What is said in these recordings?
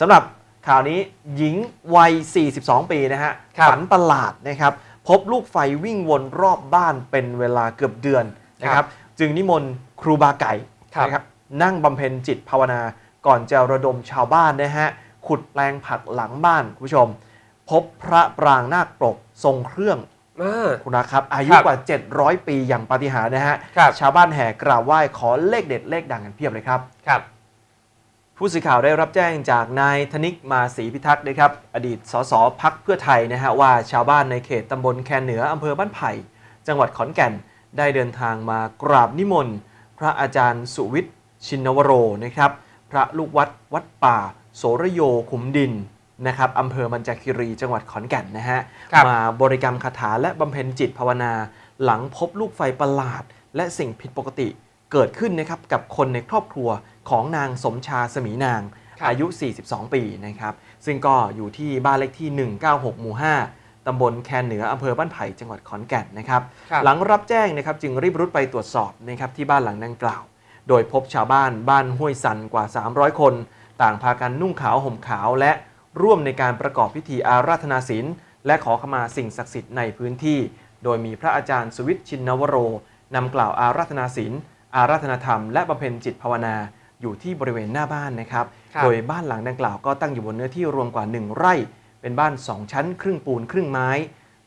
สำหรับข่าวนี้หญิงวัย 42 ปีนะฮะครับฝันประหลาดนะครับ พบลูกไฟวิ่งวนรอบบ้านเป็นเวลาเกือบเดือนนะคครัรับบจึงนิมนต์ครูบาไก่ครับ นะครับนั่งบำเพ็ญจิตภาวนาก่อนจะระดมชาวบ้านนะฮะ ขุดแปลงผักหลังบ้านคุณผู้ชม พบพระปรางนาคปรกทรงเครื่องอ่าคุณนะครับ อายุครับกว่า 700 ปีอย่างปาฏิหาริย์นะฮะ ครับ ชาวบ้านแห่กราบไหว้ขอเลขเด็ดเลขดังกันเพียบเลยครับ ครับ ผู้สื่อข่าวได้รับแจ้งจากนายธนิกมาศรีพิทักษ์นะครับ อดีตสสพักเพื่อไทยนะฮะว่าชาวบ้านในเขตตำบลแคนเหนืออำเภอบ้านไผ่ จังหวัดขอนแก่น ได้เดินทางมากราบนิมนต์ พระอาจารย์สุวิทย์ชินวโรนะครับ พระลูกวัดวัดป่า โสระโยขุมดินนะครับอำเภอมันจาคิรีจังหวัดขอนแก่นนะฮะครับมาบริกรรมคาถาและบำเพ็ญจิตภาวนา หลังพบลูกไฟประหลาด และสิ่งผิดปกติเกิดขึ้นนะครับกับคนในครอบครัว ของนางสมชาสมีนางครับอายุ 42 ปีนะครับ ซึ่งก็อยู่ที่บ้านเลขที่ 196 หมู่ 5 ตำบลแคนเหนืออำเภอบ้านไผ่จังหวัดขอนแก่นนะครับครับ หลังรับแจ้งนะครับจึงรีบรุดไปตรวจสอบนะครับที่บ้านหลังดังกล่าว โดยพบชาวบ้านบ้านห้วยสันกว่า 300 คน ต่างพากันนุ่งขาวห่มขาวและร่วมในการประกอบพิธีอาราธนาศีลและขอขมาสิ่งศักดิ์สิทธิ์ในพื้นที่ โดยมีพระอาจารย์สุวิทย์ชินวโรนำกล่าวอาราธนาศีลอาราธนาธรรม และบำเพ็ญจิตภาวนา อยู่ที่บริเวณหน้าบ้านนะครับ ครับ โดยบ้านหลังดังกล่าวก็ตั้งอยู่บนเนื้อที่รวมกว่า 1 ไร่ เป็นบ้าน 2 ชั้น ครึ่งปูนครึ่งไม้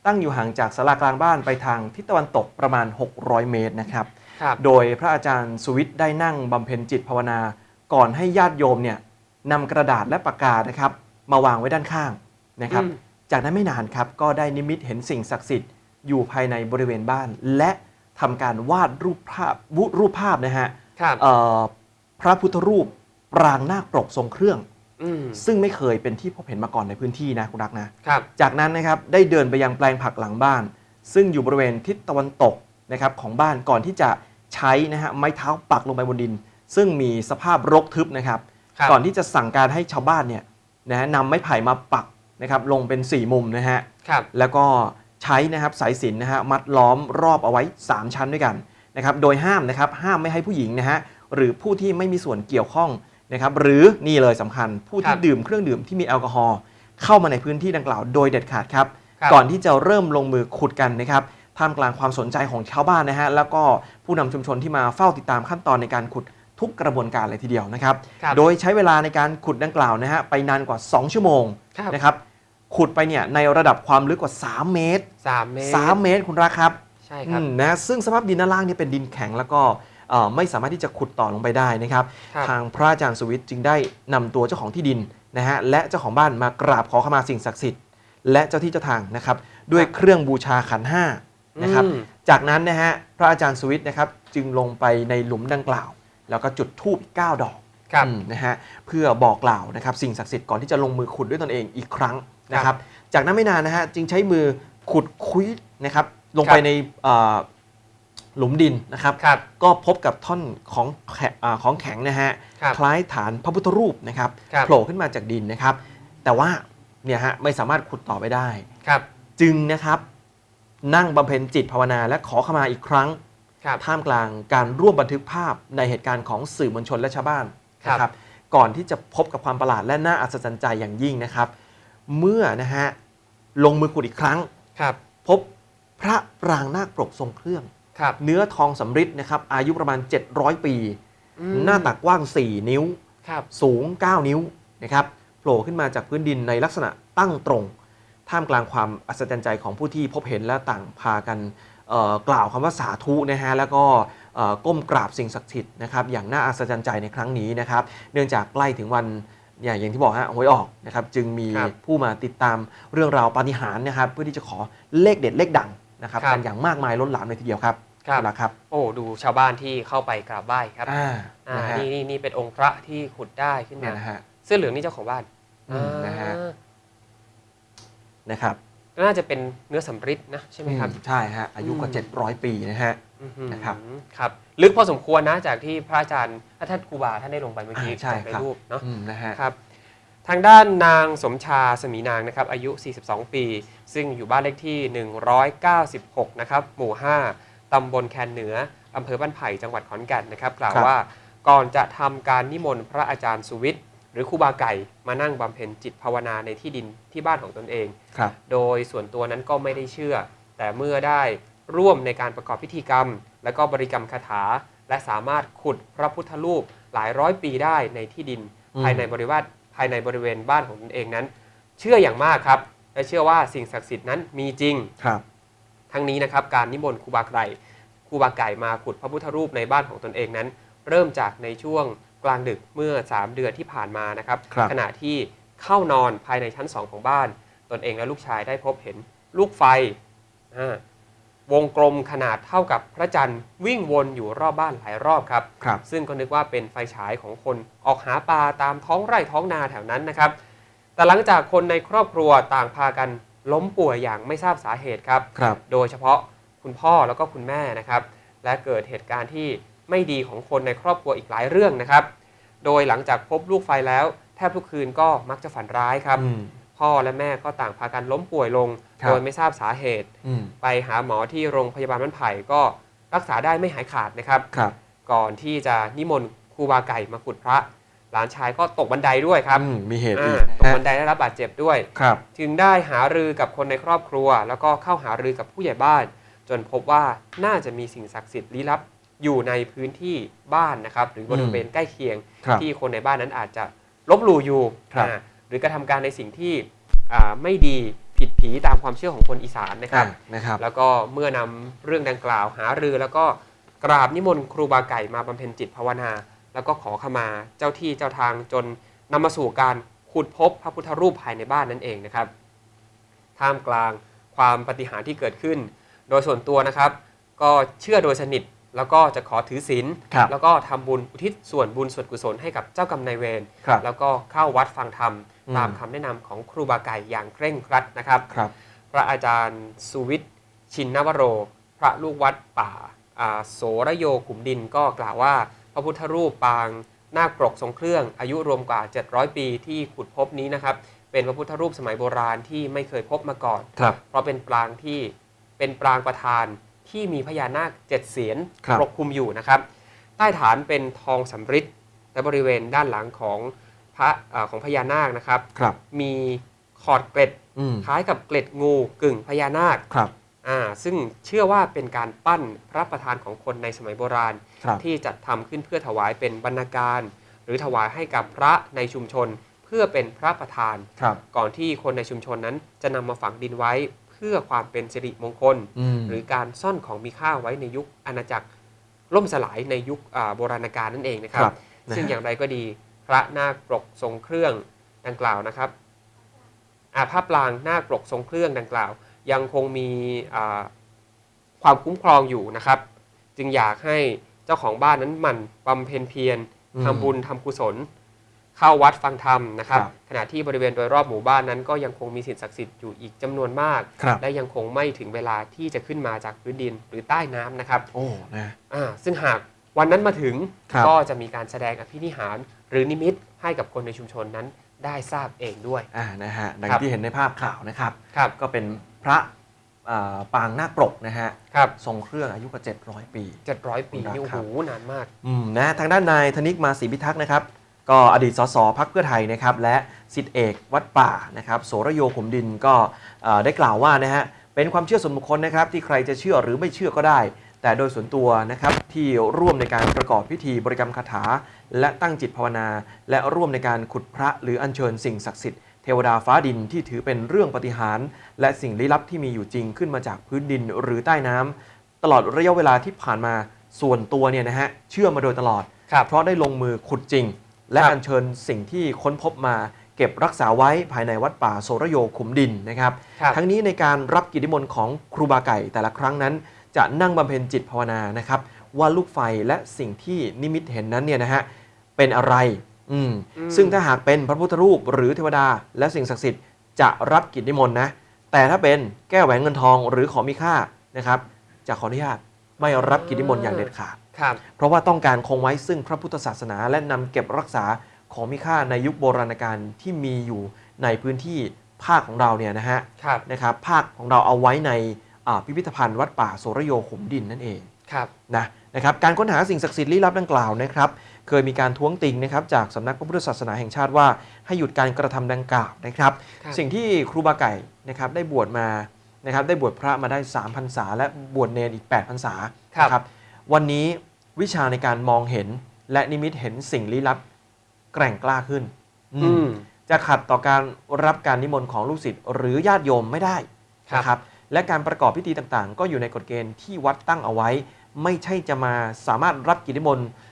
ตั้งอยู่ห่างจากศาลากลางบ้านไปทางทิศตะวันตกประมาณ 600 เมตรนะครับ ครับ โดยพระอาจารย์สุวิทย์ได้นั่งบำเพ็ญจิตภาวนา ก่อนให้ญาติโยมเนี่ยนำกระดาษและปากกานะครับมาวางไว้ด้านข้างนะครับ อืม จากนั้นไม่นานครับก็ได้นิมิตเห็นสิ่งศักดิ์สิทธิ์อยู่ภายในบริเวณบ้าน และทำการวาดรูปภาพวุรูปภาพนะฮะครับ เอ่อ พระพุทธรูปปรางนาคปรกทรงเครื่อง อืมซึ่งไม่เคยเป็นที่พบเห็นมาก่อนในพื้นที่นะคุณรักนะ ครับ จากนั้นนะครับได้เดินไปยังแปลงผักหลังบ้าน ซึ่งอยู่บริเวณทิศตะวันตกนะครับของบ้านก่อนที่จะใช้นะฮะไม้เท้าปักลงไปบนดิน ซึ่งมีสภาพรกทึบนะครับ ครับ ก่อนที่จะสั่งการให้ชาวบ้านเนี่ยนะฮะนำไม้ไผ่มาปักนะครับลงเป็น 4 มุมนะฮะ ครับ แล้วก็ใช้นะครับสายสิญจนนะฮะมัดล้อมรอบเอาไว้ 3 ชั้นด้วยกันนะครับโดยห้ามนะครับห้ามไม่ให้ผู้หญิงนะฮะ หรือผู้ที่ไม่มีส่วนเกี่ยวข้องนะครับหรือนี่เลยสำคัญผู้ที่ครับดื่มเครื่องดื่มที่มีแอลกอฮอล์เข้ามาในพื้นที่ดังกล่าวโดยเด็ดขาดครับครับ ก่อนที่จะเริ่มลงมือขุดกันนะครับท่ามกลางความสนใจของชาวบ้านนะฮะแล้วก็ผู้นำชุมชนที่มาเฝ้าติดตามขั้นตอนในการขุดทุกกระบวนการเลยทีเดียวนะครับครับโดยใช้เวลาในการขุดดังกล่าวนะฮะไปนานกว่า 2 ชั่วโมงครับนะครับขุดไปเนี่ยในระดับความลึกกว่า 3 เมตรสามเมตร3เมตรคุณรักครับ ใช่ครับอืมนะซึ่งสภาพดินด้านล่างเนี่ยเป็นดินแข็งแล้วก็เอ่อ ไม่สามารถที่จะขุดต่อลงไปได้นะครับครับทางพระอาจารย์สุวิทย์จึงได้นำตัวเจ้าของที่ดินนะฮะและเจ้าของบ้านมากราบขอขมาสิ่งศักดิ์สิทธิ์และเจ้าที่เจ้าทางนะครับ ด้วยเครื่องบูชาขันห้านะครับอืมจากนั้นนะฮะพระอาจารย์สุวิทย์นะครับจึงลงไปในหลุมดังกล่าว แล้วก็จุดธูปอีก9ดอกครับอืมนะฮะเพื่อบอกกล่าวนะครับสิ่งศักดิ์สิทธิ์ก่อนที่จะลงมือขุดด้วยตนเองอีกครั้งนะครับ จากนั้นไม่นานนะฮะจึงใช้มือขุดคุยนะครับลงไปครับในเอ่อ หลุมดินนะครับ ครับก็พบกับท่อนของแขอ่าของแข็งนะฮะครับคล้ายฐานพระพุทธรูปนะครับครับ โผล่ขึ้นมาจากดินนะครับ แต่ว่าเนี่ยฮะไม่สามารถขุดต่อไปได้ ครับจึงนะครับนั่งบำเพ็ญจิตภาวนาและขอขมาอีกครั้ง ครับ ท่ามกลางการร่วมบันทึกภาพในเหตุการณ์ของสื่อมวลชนและชาวบ้านครับ นะครับ ก่อนที่จะพบกับความประหลาดและน่าอัศจรรย์ใจอย่างยิ่งนะครับ เมื่อนะฮะลงมือขุดอีกครั้ง ครับ พบพระปรางนาคปรกทรงเครื่อง ครับ เนื้อทองสำริดนะครับอายุประมาณ 700 ปีอืมหน้าตักกว้าง 4 นิ้ว ครับ สูง 9 นิ้วนะครับโผล่ขึ้นมาจากพื้นดินในลักษณะตั้งตรง ท่ามกลางความอัศจรรย์ใจของผู้ที่พบเห็นและต่างพากันเอ่อกล่าวคำว่าสาธุนะฮะแล้วก็เอ่อก้มกราบสิ่งศักดิ์สิทธิ์นะครับอย่างน่าอัศจรรย์ใจในครั้งนี้นะครับ เนื่องจากใกล้ถึงวันอย่างอย่างที่บอกฮะหวยออกนะครับจึงมีครับผู้มาติดตามเรื่องราวปาฏิหาริย์นะครับ เพื่อที่จะขอเลขเด็ดเลขดังนะครับครับกันอย่างมากมายล้นหลามเลยทีเดียวครับ ครับนะครับ โอ้ดูชาวบ้านที่เข้าไปกราบไหว้ครับอ่าอ่านะฮะนี่นี่นี่เป็นองค์พระที่ขุดได้ขึ้นเนี่ยมานะฮะ เสื้อเหลืองนี่เจ้าของบ้านอืมนะฮะ อ่านะครับน่าจะเป็นเนื้อสำริดนะใช่ไหมครับ อืใช่ฮะอายุกว่าอืม 700 ปีนะฮะ อื้อหือนะครับครับ ลึกพอสมควรนะจากที่พระอาจารย์ท่านครูบาท่านได้ลงไปเมื่อกี้อ่าใช่ในครับรูปเนาะ อืมนะฮะ ครับทางด้านนางสมชาสมีนางนะครับอายุ 42 ปี ซึ่งอยู่บ้านเลขที่ 196 นะครับ หมู่ 5 ตำบลแคนเหนืออำเภอบ้านไผ่จังหวัดขอนแก่นนะครับ กล่าวครับ ว่าก่อนจะทำการนิมนต์พระอาจารย์สุวิทย์หรือครูบาไก่มานั่งบำเพ็ญจิตภาวนาในที่ดินที่บ้านของตนเอง ครับ โดยส่วนตัวนั้นก็ไม่ได้เชื่อ แต่เมื่อได้ร่วมในการประกอบพิธีกรรม และก็บริกรรมคาถา และสามารถขุดพระพุทธรูปหลายร้อยปีได้ในที่ดิน อืม ภายในบริวารภายในบริเวณบ้านของตนเองนั้น เชื่ออย่างมากครับ และเชื่อว่าสิ่งศักดิ์สิทธิ์นั้นมีจริง ครับ ทั้งนี้นะครับการนิมนต์ครูบาไก่ครูบาไก่มาขุดพระพุทธรูปในบ้านของตนเองนั้น เริ่มจากในช่วงกลางดึกเมื่อ 3 เดือนที่ผ่านมานะครับครับขณะที่เข้านอนภายในชั้น 2 ของบ้าน ตนเองและลูกชายได้พบเห็นลูกไฟอ่าวงกลมขนาดเท่ากับพระจันทร์วิ่งวนอยู่รอบบ้านหลายรอบครับครับซึ่งก็นึกว่าเป็นไฟฉายของคนออกหาปลาตามท้องไร่ท้องนาแถวนั้นนะครับ แต่หลังจากคนในครอบครัวต่างพากัน ล้มป่วยอย่างไม่ทราบสาเหตุครับ ครับ โดยเฉพาะคุณพ่อแล้วก็คุณแม่นะครับ และเกิดเหตุการณ์ที่ไม่ดีของคนในครอบครัวอีกหลายเรื่องนะครับ โดยหลังจากพบลูกไฟแล้ว แทบทุกคืนก็มักจะฝันร้ายครับ อืม พ่อและแม่ก็ต่างพากันล้มป่วยลง ครับ โดยไม่ทราบสาเหตุ อืมไปหาหมอที่โรงพยาบาลบ้านไผ่ก็รักษาได้ไม่หายขาดนะครับ ครับ ก่อนที่จะนิมนต์ครูบาไก่มาขุดพระ หลานชายก็ตกบันไดด้วยครับอืมมีเหตุอ่าอีกตกฮะบันไดได้รับบาดเจ็บด้วย ครับ จึงได้หารือกับคนในครอบครัว แล้วก็เข้าหารือกับผู้ใหญ่บ้าน จนพบว่าน่าจะมีสิ่งศักดิ์สิทธิ์ลี้ลับอยู่ในพื้นที่บ้านนะครับ หรือบริเวณใกล้เคียง ครับที่คนในบ้านนั้นอาจจะลบหลู่อยู่ครับอ่าหรือกระทำการในสิ่งที่อ่าไม่ดีผิดผีตามความเชื่อของคนอีสานนะครับ อ่านะครับ แล้วก็เมื่อนำเรื่องดังกล่าวหารือแล้วก็กราบนิมนต์ครูบาไก่มาบำเพ็ญจิตภาวนา แล้วก็ขอขมาเจ้าที่เจ้าทางจนนำมาสู่การขุดพบพระพุทธรูปภายในบ้านนั่นเองนะครับ ท่ามกลางความปฏิหารย์ที่เกิดขึ้น โดยส่วนตัวนะครับ ก็เชื่อโดยสนิทแล้วก็จะขอถือศีลครับแล้วก็ทำบุญอุทิศส่วนบุญส่วนกุศลให้กับเจ้ากรรมนายเวรครับแล้วก็เข้าวัดฟังธรรมอืมตามคำแนะนำของครูบาไก่อย่างเคร่งครัดนะครับครับพระอาจารย์สุวิทย์ชินนวโร พระลูกวัดป่าอ่าโสระโยขุมดินก็กล่าวว่า พระพุทธรูปปางนาคปรกทรงเครื่องอายุรวมกว่า 700 ปีที่ขุดพบนี้นะครับ เป็นพระพุทธรูปสมัยโบราณที่ไม่เคยพบมาก่อน ครับ เพราะเป็นปรางที่เป็นปรางประธานที่มีพญานาคเจ็ดเสียนครับ ปกคลุมอยู่นะครับ ใต้ฐานเป็นทองสำริดและบริเวณด้านหลังของพระอาของพญานาคนะครับ ครับ มีขอดเกล็ดอืมคล้ายกับเกล็ดงูกึ่งพญานาค ครับอ่า ซึ่งเชื่อว่าเป็นการปั้นพระประธานของคนในสมัยโบราณครับที่จัดทำขึ้นเพื่อถวายเป็นบรรณาการ หรือถวายให้กับพระในชุมชนเพื่อเป็นพระประธานครับก่อนที่คนในชุมชนนั้นจะนำมาฝังดินไว้เพื่อความเป็นสิริมงคลอืมหรือการซ่อนของมีค่าไว้ในยุคอาณาจักรล่มสลายในยุคอ่าโบราณกาลนั่นเองนะครัครับบนะฮะซึ่งอย่างไรก็ดีพระนาคปรกทรงเครื่องดังกล่าวนะครับอาภาพปรางนาคปรกทรงเครื่องดังกล่าว ยังคงมีอ่าความคุ้มครองอยู่นะครับ จึงอยากให้เจ้าของบ้านนั้นหมั่นบำเพ็ญเพียรอืมทำบุญทำกุศล เข้าวัดฟังธรรมนะครับครับ ขณะที่บริเวณโดยรอบหมู่บ้านนั้นก็ยังคงมีสิ่งศักดิ์สิทธิ์อยู่อีกจำนวนมากครับและยังคงไม่ถึงเวลาที่จะขึ้นมาจากพื้นดินหรือใต้น้ำนะครับ โอ้นะอ่าซึ่งหากวันนั้นมาถึงครับก็จะมีการแสดงอภินิหาร หรือนิมิตให้กับคนในชุมชนนั้นได้ทราบเองด้วยอ่านะฮะดังครับที่เห็นในภาพข่าวนะครับครับก็เป็น พระอ่าปางนาคปรกนะฮะครับ ทรงเครื่องอายุกว่า700 ปี 700 ปีครับ นี่โอ้โหนานมาก อืมนะทางด้านนายธนิกมาศรีพิทักษ์นะครับ ก็อดีตสสพักเพื่อไทยนะครับ และสิทธิเอกวัดป่านะครับโสระโยขุมดินก็เอ่อได้กล่าวว่านะฮะเป็นความเชื่อส่วนบุคคลนะครับ ที่ใครจะเชื่อหรือไม่เชื่อก็ได้ แต่โดยส่วนตัวนะครับ ที่ร่วมในการประกอบพิธีบริกรรมคาถา และตั้งจิตภาวนา และร่วมในการขุดพระหรืออัญเชิญสิ่งศักดิ์สิทธิ์เทวดาฟ้าดินที่ถือเป็นเรื่องปาฏิหารย์และสิ่งลี้ลับที่มีอยู่จริงขึ้นมาจากพื้นดินหรือใต้น้ำตลอดระยะเวลาที่ผ่านมาส่วนตัวเนี่ยนะฮะเชื่อมาโดยตลอดครับเพราะได้ลงมือขุดจริง และครับอัญเชิญสิ่งที่ค้นพบมาเก็บรักษาไว้ภายในวัดป่าโสระโยขุมดินนะครับครับทั้งนี้ในการรับกิจนิมนต์ของครูบาไก่แต่ละครั้งนั้น จะนั่งบำเพ็ญจิตภาวนานะครับว่าลูกไฟและสิ่งที่นิมิตเห็นนั้นเนี่ยนะฮะเป็นอะไร อืมอืม ซึ่งถ้าหากเป็นพระพุทธรูปหรือเทวดาและสิ่งศักดิ์สิทธิ์จะรับกิจนิมนต์นะ แต่ถ้าเป็นแก้วแหวนเงินทองหรือของมีค่านะครับจะขออนุญาตไม่รับกิจนิมนต์อย่างเด็ดขาด ครับ เพราะว่าต้องการคงไว้ซึ่งพระพุทธศาสนา และนำเก็บรักษาของมีค่าในยุคโบราณกาลที่มีอยู่ในพื้นที่ภาคของเราเนี่ยนะฮะครับ นะครับภาคของเราเอาไว้ในอ่าพิพิธภัณฑ์วัดป่าโสระโยขุมดินนั่นเองครับ นะนะครับการค้นหาสิ่งศักดิ์สิทธิ์ลี้ลับดังกล่าวนะครับ เคยมีการท้วงติงนะครับจากสำนักพระพุทธศาสนาแห่งชาติว่า ให้หยุดการกระทำดังกล่าวนะครับครับ สิ่งที่ครูบาไก่นะครับได้บวชมานะครับได้บวชพระมาได้3พรรษา และบวชเนรอีก8พรรษาครับนะครับวันนี้วิชาในการมองเห็นและนิมิตเห็นสิ่งลี้ลับแกร่งกล้าขึ้นอือืมมจะขัดต่อการรับการนิมนต์ของลูกศิษย์หรือญาติโยมไม่ได้ครับนะครับและการประกอบพิธีต่างๆ ก็อยู่ในกฎเกณฑ์ที่วัดตั้งเอาไว้ ไม่ใช่จะมาสามารถรับกิจนิมนต์เอ่อ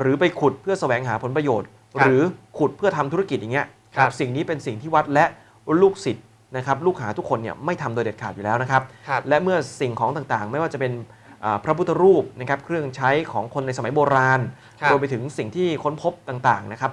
หรือไปขุดเพื่อแสวงหาผลประโยชน์ครับหรือขุดเพื่อทำธุรกิจอย่างเงี้ยครับสิ่งนี้เป็นสิ่งที่วัดและลูกศิษย์นะครับลูกหาทุกคนเนี่ยไม่ทำโดยเด็ดขาดอยู่แล้วนะครับครับ และเมื่อสิ่งของต่างๆ ไม่ว่าจะเป็นอ่าพระพุทธรูปนะครับเครื่องใช้ของคนในสมัยโบราณครับรวมไปถึงสิ่งที่ค้นพบต่างๆนะครับ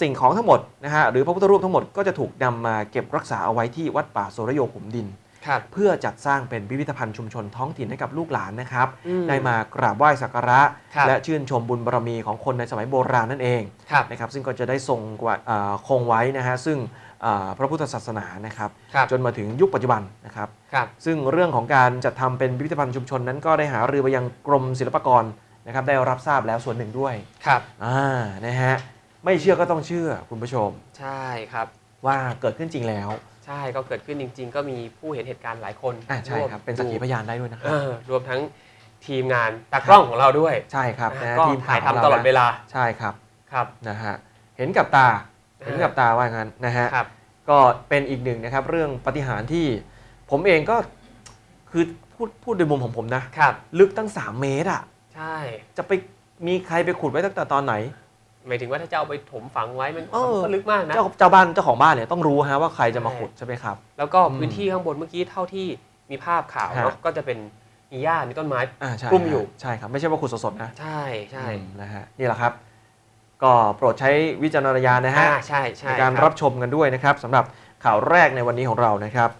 สิ่งของทั้งหมดนะฮะหรือพระพุทธรูปทั้งหมดก็จะถูกนำมาเก็บรักษาเอาไว้ที่วัดป่าโสรโยขุมดิน ครับเพื่อจัดสร้างเป็นพิพิธภัณฑ์ชุมชนท้องถิ่นให้กับลูกหลานนะครับ อืมได้มากราบไหว้สักการะ ครับและชื่นชมบุญบารมีของคนในสมัยโบราณนั่นเองครับนะครับซึ่งก็จะได้ทรงไว้อ่าคงไว้นะฮะซึ่งอ่าพระพุทธศาสนานะครับครับ จนมาถึงยุคปัจจุบันนะครับ ครับ ซึ่งเรื่องของการจัดทำเป็นพิพิธภัณฑ์ชุมชนนั้นก็ได้หารือไปยังกรมศิลปากรนะครับได้รับทราบแล้วส่วนหนึ่งด้วยครับ อ่านะฮะไม่เชื่อก็ต้องเชื่อคุณผู้ชม ใช่ครับ ว่าเกิดขึ้นจริงแล้ว ใช่ก็เกิดขึ้นจริง ๆ ก็มีผู้เห็นเหตุการณ์หลายคนอ่าใช่ครับ เป็นสักขีพยานได้ด้วยนะคเอรับอรวมทั้งทีมงานตากล้องของเราด้วยใช่ครับนะก็ทีมถ่ายข่วทำของตเรลอดเวลาใช่ครับครับ นะฮะเห็นกับตาเห็นกับตาว่างั้นนะฮะ ครับ ก็เป็นอีกหนึ่งนะครับเรื่องปาฏิหารย์ที่ผมเองก็คือพูดพูดโดยมุมของผมนะ ครับ ลึกตั้ง 3 เมตรอะ ใช่ จะไปมีใครไปขุดไว้ตั้งแต่ตอนไหน หมายถึงว่าถ้าจะเอาไปถมฝังไว้มันเออ มันก็ลึกมากนะ เจ้าเจ้าบ้านเจ้าของบ้านเนี่ยต้องรู้ฮะว่าใครจะมาใช่ขุดใช่ไหมครับ แล้วก็อืมพื้นที่ข้างบนเมื่อกี้เท่าที่มีภาพข่าวฮะเนาะก็จะเป็นมีหญ้ามีต้นไม้ อ่าใช่กลุ่มอยู่ ใช่ครับไม่ใช่ว่าขุดสดๆนะใช่ใช่อืมนะฮะนี่แหละครับ ก็โปรดใช้วิจารณญาณนะฮะอ่าใช่ใช่ในการครับชมกันด้วยนะครับสำหรับข่าวแรกในวันนี้ของเรานะครับ